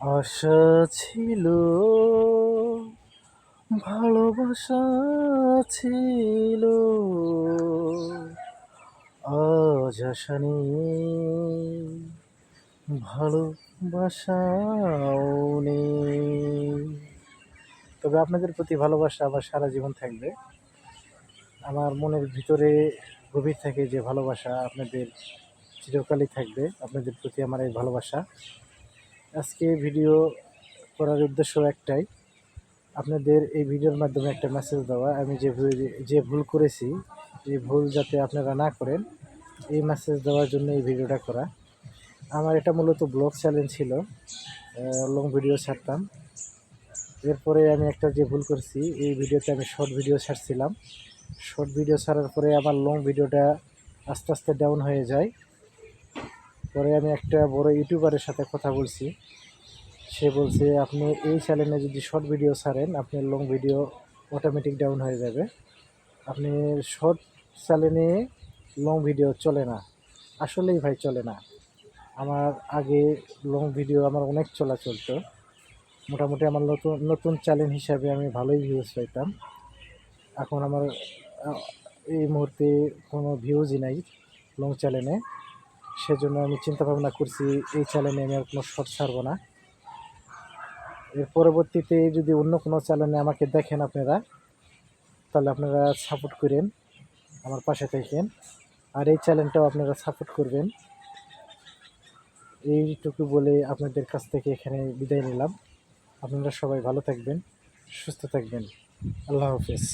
আশা ছিল, ভালোবাসা ছিল। আজ আশা নেই, ভালোবাসাও নেই। তবে আপনাদের প্রতি ভালোবাসা আমার সারা জীবন থাকবে। আমার মনের ভিতরে গভীর থাকে যে ভালোবাসা আপনাদের চিরকালই থাকবে। আপনাদের প্রতি আমার এই ভালোবাসা। আজকে ভিডিও করার উদ্দেশ্য একটাই। আপনাদের এই ভিডিওর মাধ্যমে একটা মেসেজ দেওয়া। আমি যে ভুল- যে ভুল করেছি, এই ভুল যাতে আপনারা না করেন, এই মেসেজ দেওয়ার জন্য এই ভিডিওটা করা। আমার এটা মূলত ব্লগ চ্যালেঞ্জ ছিল। লং ভিডিও ছাড়তাম। এরপরে আমি একটা যে ভুল করেছি, এই ভিডিওতে আমি শর্ট ভিডিও ছাড়ছিলাম। শর্ট ভিডিও ছাড়ার পরে আমার লং ভিডিওটা আস্তে আস্তে ডাউন হয়ে যায়। পরে আমি একটা বড় ইউটিউবারের সাথে কথা বলছি। সে বলছে, আপনি এই চ্যানেলে যদি শর্ট ভিডিও ছাড়েন, আপনার লং ভিডিও অটোমেটিক ডাউন হয়ে যাবে। আপনি শর্ট চ্যানেলে লং ভিডিও চলে না। আসলেই ভাই চলে না। আমার আগে লং ভিডিও আমার অনেক চলা চলতো মোটামুটি আমার নতুন নতুন চ্যানেল হিসাবে আমি ভালোই ভিউজ পাইতাম। এখন আমার এই মুহূর্তে কোনো ভিউজই নাই লং চ্যানেলে সেজন্য আমি চিন্তা ভাবনা করছি, এই চ্যানেলে আমি আর কোনো শর্ট ছাড়বো না। এর পরবর্তীতে যদি অন্য কোনো চ্যানেলে আমাকে দেখেন আপনারা, তাহলে আপনারা সাপোর্ট করেন, আমার পাশে থাকেন। আর এই চ্যানেলটাও আপনারা সাপোর্ট করবেন। এইটুকু বলে আপনাদের কাছ থেকে এখানে বিদায় নিলাম। আপনারা সবাই ভালো থাকবেন, সুস্থ থাকবেন। আল্লাহ হাফিজ।